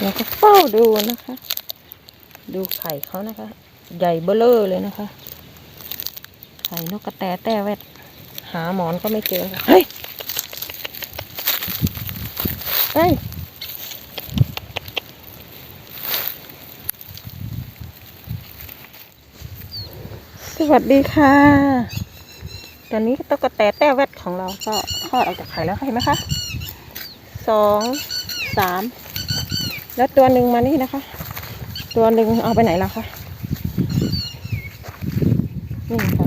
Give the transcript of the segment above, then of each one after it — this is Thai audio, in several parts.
เราก็เฝ้าดูนะคะ ดูไข่เขานะคะ ใหญ่เบ้อเลอเลยนะคะ ไข่นกกระแตแต้แวดหาหมอนก็ไม่เจอเฮ้ยเฮ้ยสวัสดีค่ะตอนนี้ตุ๊กแตแต้แวดของเราก็คลอดออกจากไข่แล้วเห็นไหมคะสองสาม แล้วตัวหนึ่งมานี่นะคะ ตัวหนึ่งเอาไปไหนแล้วคะนี่ค่ะ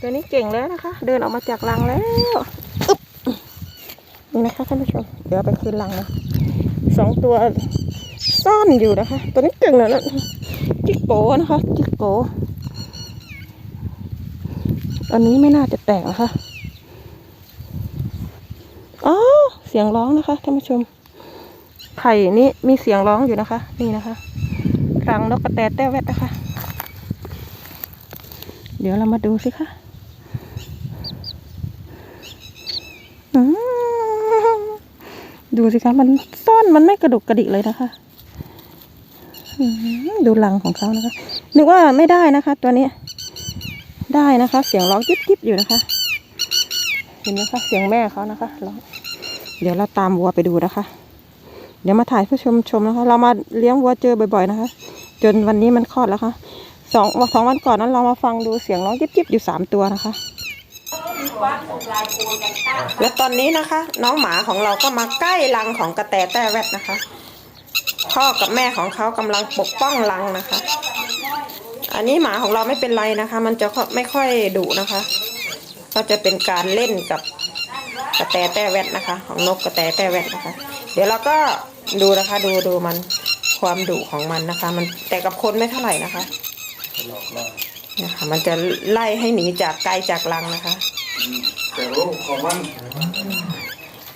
ตัวนี้เก่งแล้วนะคะ เดินออกมาจากรังแล้วอึ๊บนี่นะคะท่านผู้ชมเดี๋ยวไปคืนรังนะสองตัวซ่อนอยู่นะคะ ตัวนี้เก่งเลยนะจิกโกนะคะจิกโกอันนี้ไม่น่าจะแตกนะคะอ๋อเสียงร้องนะคะท่านผู้ชม ไข่นี้มีเสียงร้องอยู่นะคะ นี่นะคะรังนกกระแตแต้แวดนะคะ เดี๋ยวเรามาดูสิคะดูสิคะมันซ่อนมันไม่กระดุกกระดิกเลยนะคะดูรังของเขานะคะ นึกว่าไม่ได้นะคะ ตัวนี้ ได้นะคะ เสียงร้องจิ๊บจิ๊บอยู่นะคะ เห็นไหมคะเสียงแม่เขานะคะร้อง เดี๋ยวเราตามวัวไปดูนะคะ เดี๋ยวมาถ่ายผู้ชมชมนะคะ เรามาเลี้ยงวัวเจอบ่อยๆนะคะ จนวันนี้มันคลอดแล้วค่ะสองสองวันก่อนนั้นเรามาฟังดูเสียงร้องจิ๊บจิ๊บอยู่สามตัวนะคะ และตอนนี้นะคะ น้องหมาของเราก็มาใกล้รังของกระแตแต้แวดนะคะ พ่อกับแม่ของเขากำลังปกป้องรังนะคะ อันนี้หมาของเราไม่เป็นไรนะคะ มันจะไม่ค่อยดุนะคะ ก็จะเป็นการเล่นกับ กระแตแต้แวดนะคะ ของนกกระแตแต้แวดนะคะ เดี๋ยวเราก็ดูนะคะดูดูมันความดุของมันนะคะ มันแต่กับคนไม่เท่าไหร่นะคะนะคะ มันจะไล่ให้หนีจากไกลจากรังนะคะแต่ลูกของมัน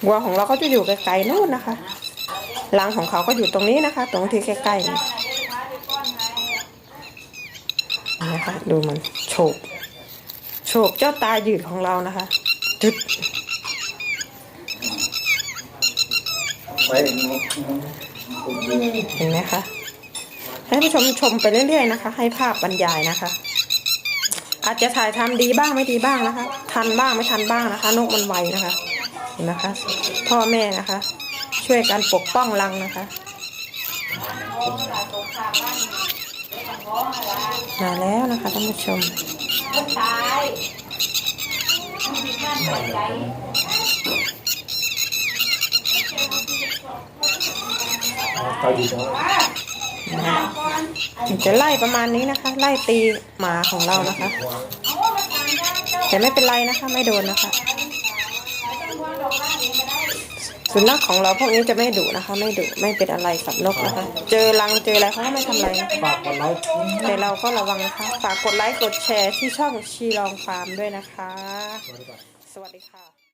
วัวของเราก็จะอยู่ไกลๆนู่นนะคะรังของเขาก็อยู่ตรงนี้นะคะ ตรงที่ใกล้ๆนี่นะคะดูมันโฉบโฉบเจ้าตาหยืดของเรานะคะจุด ไปนกเห็นไหมคะให้ผู้ชมชมไปเรื่อยๆนะคะ ให้ภาพบรรยายนะคะ อาจจะถ่ายทำดีบ้างไม่ดีบ้างนะคะ ทันบ้างไม่ทันบ้างนะคะ นกมันไวนะคะ เห็นไหมคะ พ่อแม่นะคะ ช่วยกันปกป้องรังนะคะมาแล้วนะคะท่านผู้ชม ตายดีแล้วมันจะไล่ประมาณนี้นะคะ ไล่ตีหมาของเรานะคะ แต่ไม่เป็นไรนะคะ ไม่โดนนะคะสุนัขของเราพวกนี้จะไม่ดุนะคะ ไม่ดุไม่เป็นอะไรกับนกนะคะ เจอรังเจออะไรเขาก็ไม่ทำอะไรนะคะฝากกดไลค์แต่เราก็ระวังนะคะฝากกดไลค์กดแชร์ที่ช่องชีลองฟาร์มด้วยนะคะ สวัสดีค่ะ